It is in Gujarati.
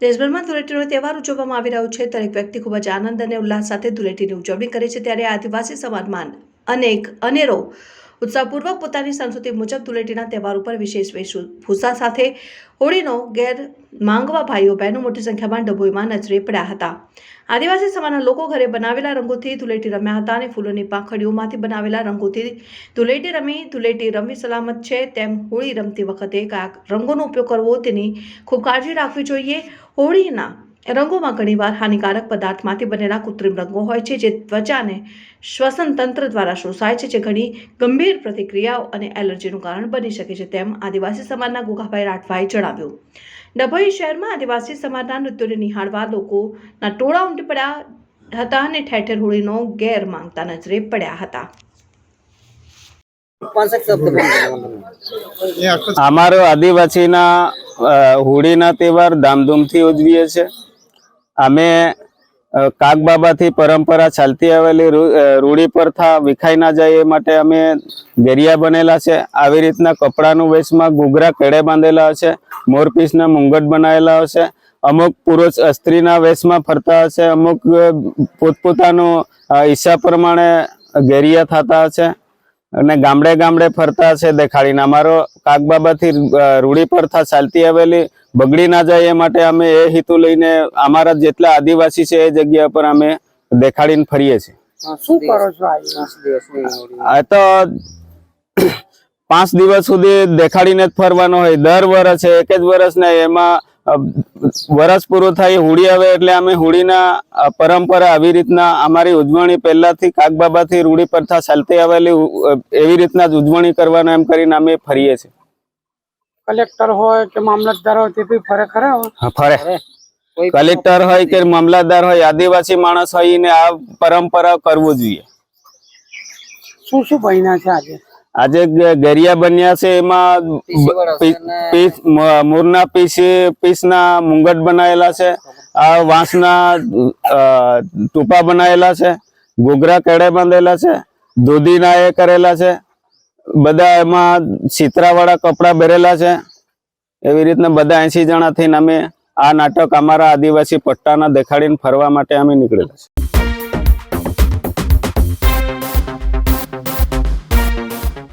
દેશભરમાં ધૂળેટીનો તહેવાર ઉજવવામાં આવી રહ્યો છે. દરેક વ્યક્તિ ખૂબ જ આનંદ અને ઉલ્લાસ સાથે ધૂળેટીની ઉજવણી કરે છે. ત્યારે આદિવાસી સમાજમાં અનેક અનેરો ઉત્સાહપૂર્વક પોતાની સંસ્કૃતિ મુજબ ધૂળેટીના તહેવાર ઉપર વિશેષ વેશભૂષા સાથે હોળીનો ગેર માંગવા ભાઈઓ બહેનો મોટી સંખ્યામાં ડભોઈમાં નજરે પડ્યા હતા. આદિવાસી સમાજના લોકો ઘરે બનાવેલા રંગોથી ધૂળેટી રમ્યા હતા અને ફૂલોની પાંખડીઓમાંથી બનાવેલા રંગોથી ધૂળેટી રમી, ધૂળેટી રમવી સલામત છે, તેમ હોળી રમતી વખતે કયા રંગોનો ઉપયોગ કરવો તેની ખૂબ કાળજી રાખવી જોઈએ. હોળીના રંગોમાં ઘણીવાર હાનિકારક પદાર્થમાંથી બનેલા કૃત્રિમ રંગો હોય છે, જે ત્વચાને શ્વસન તંત્ર દ્વારા શોષાય છે, જે ઘણી ગંભીર પ્રતિક્રિયાઓ અને એલર્જીનું કારણ બની શકે છે, તેમ આદિવાસી સમાજના ગોગાભાઈ રાઠવાએ જણાવ્યું ડભોઈ શહેરમાં આદિવાસી સમાજના નૃત્યોને નિહાળવા લોકોના ટોળા ઉમટી પડ્યા હતા અને ઠેર ઠેર હોળીનો ગેર માંગતા નજરે પડ્યા હતા. અમારો આદિવાસીના હોળીના તહેવાર ધામધૂમથી ઉજવીએ છીએ અમે કાગબાબાથી પરંપરા ચાલતી આવેલી રૂઢી પ્રથા વિખાઈ ના જાય એ માટે અમે ગેરિયા બનેલા છે. આવી રીતના કપડાનું વેશમાં ઘૂઘરા કેળે બાંધેલા હશે, મોરપીસના મુંગટ બનાવેલા હશે, અમુક પુરુષ સ્ત્રીના વેશમાં ફરતા હશે, અમુક પોતપોતાનું ઈચ્છા પ્રમાણે ગેરિયા થતા હશે. અને ગામડે ગામડે ફરતા છે દેખાડીને. અમારો કાગબાબાથી રૂડી રૂઢી પ્રથા ચાલતી આવેલી બગડી ના જાય એ માટે અમે એ હેતુ લઈને અમારા જેટલા આદિવાસી છે એ જગ્યા પર અમે દેખાડીને ફરીએ છીએ. શું કરો છો પાંચ આ તો પાંચ દિવસ સુધી દેખાડીને જ ફરવાનો હોય. દર વર્ષે એક જ વર્ષ ને એમાં વરસ પૂરું થાય હોળી આવે એટલે અમે હોળીના પરંપરા આવી રીતના અમારી ઉજવણી પહેલાથી કાગબાબાથી રૂઢી પ્રથા ચાલતી આવેલી એવી રીતના જ ઉજવણી કરવાના એમ કરીને અમે ફરીએ છીએ. કલેક્ટર હોય કે મામલતદાર હોય તે બી ફરે ખરા હા, ફરે. કલેક્ટર હોય કે મામલતદાર હોય આદિવાસી માણસ હોય ને આ પરંપરા કરવું જોઈએ. શું શું બન્યા છે આજે? આજે ગરિયા બન્યા છે એમાં પીસ મોરના પીસ પીસના મુંગટ બનાવેલા છે. આ વાંસના ટૂપા બનાવેલા છે. ગોગરા કેળે બાંધેલા છે. દૂધીના એ કરેલા છે. બધા એમાં સિતરાવાળા કપડાં ભરેલા છે. એવી રીતના બધા એસી જણા થઈને અમે આ નાટક અમારા આદિવાસી પટ્ટાના દેખાડીને ફરવા માટે અમે નીકળેલા છે